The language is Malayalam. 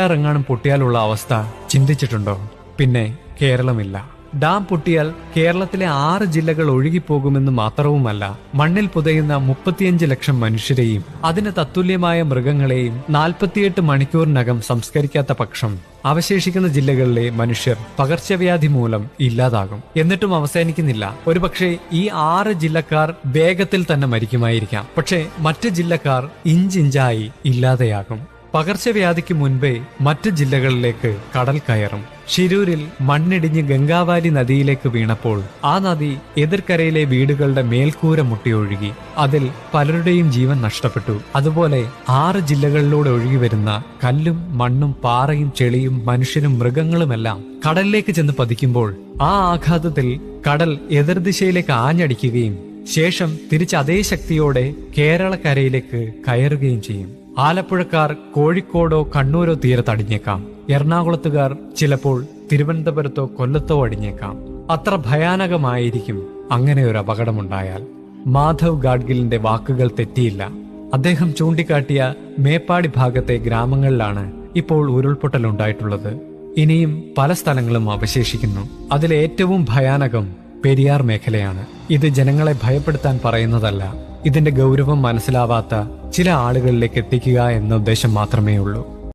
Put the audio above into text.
ഇറങ്ങാനും പൊട്ടിയാലുള്ള അവസ്ഥ ചിന്തിച്ചിട്ടുണ്ടോ? പിന്നെ കേരളമില്ല. ഡാം പൊട്ടിയാൽ കേരളത്തിലെ ആറ് ജില്ലകൾ ഒഴുകിപ്പോകുമെന്ന് മാത്രവുമല്ല മണ്ണിൽ പുതയുന്ന മുപ്പത്തിയഞ്ച് ലക്ഷം മനുഷ്യരെയും അതിന് തത്തുല്യമായ മൃഗങ്ങളെയും നാൽപ്പത്തിയെട്ട് മണിക്കൂറിനകം സംസ്കരിക്കാത്ത പക്ഷം അവശേഷിക്കുന്ന ജില്ലകളിലെ മനുഷ്യർ പകർച്ചവ്യാധി മൂലം ഇല്ലാതാകും. എന്നിട്ടും അവസാനിക്കുന്നില്ല. ഒരുപക്ഷെ ഈ ആറ് ജില്ലക്കാർ വേഗത്തിൽ തന്നെ മരിക്കുമായിരിക്കാം. പക്ഷേ മറ്റ് ജില്ലക്കാർ ഇഞ്ചിഞ്ചായി ഇല്ലാതെയാകും. പകർച്ചവ്യാധിക്ക് മുൻപേ മറ്റ് ജില്ലകളിലേക്ക് കടൽ കയറും. ഷിരൂരിൽ മണ്ണിടിഞ്ഞ് ഗംഗാവാലി നദിയിലേക്ക് വീണപ്പോൾ ആ നദി എതിർക്കരയിലെ വീടുകളുടെ മേൽക്കൂര മുട്ടിയൊഴുകി. അതിൽ പലരുടെയും ജീവൻ നഷ്ടപ്പെട്ടു. അതുപോലെ ആറ് ജില്ലകളിലൂടെ ഒഴുകി വരുന്ന കല്ലും മണ്ണും പാറയും ചെളിയും മനുഷ്യനും മൃഗങ്ങളുമെല്ലാം കടലിലേക്ക് ചെന്ന് പതിക്കുമ്പോൾ ആ ആഘാതത്തിൽ കടൽ എതിർദിശയിലേക്ക് ആഞ്ഞടിക്കുകയും ശേഷം തിരിച്ച് അതേ ശക്തിയോടെ കേരളക്കരയിലേക്ക് കയറുകയും ചെയ്യും. ആലപ്പുഴക്കാർ കോഴിക്കോടോ കണ്ണൂരോ തീരത്തടിഞ്ഞേക്കാം. എറണാകുളത്തുകാർ ചിലപ്പോൾ തിരുവനന്തപുരത്തോ കൊല്ലത്തോ അടിഞ്ഞേക്കാം. അത്ര ഭയാനകമായിരിക്കും അങ്ങനെ ഒരു അപകടമുണ്ടായാൽ. മാധവ് ഗാഡ്ഗിലിന്റെ വാക്കുകൾ തെറ്റിയില്ല. അദ്ദേഹം ചൂണ്ടിക്കാട്ടിയ മേപ്പാടി ഭാഗത്തെ ഗ്രാമങ്ങളിലാണ് ഇപ്പോൾ ഉരുൾപൊട്ടൽ ഉണ്ടായിട്ടുള്ളത് ഇനിയും പല സ്ഥലങ്ങളും അവശേഷിക്കുന്നു. അതിലേറ്റവും ഭയാനകം പെരിയാർ മേഖലയാണ്. ഇത് ജനങ്ങളെ ഭയപ്പെടുത്താൻ പറയുന്നതല്ല. ഇതിന്റെ ഗൗരവം മനസ്സിലാവാത്ത ചില ആളുകളിലേക്ക് എത്തിക്കുക എന്ന ഉദ്ദേശം മാത്രമേ ഉള്ളൂ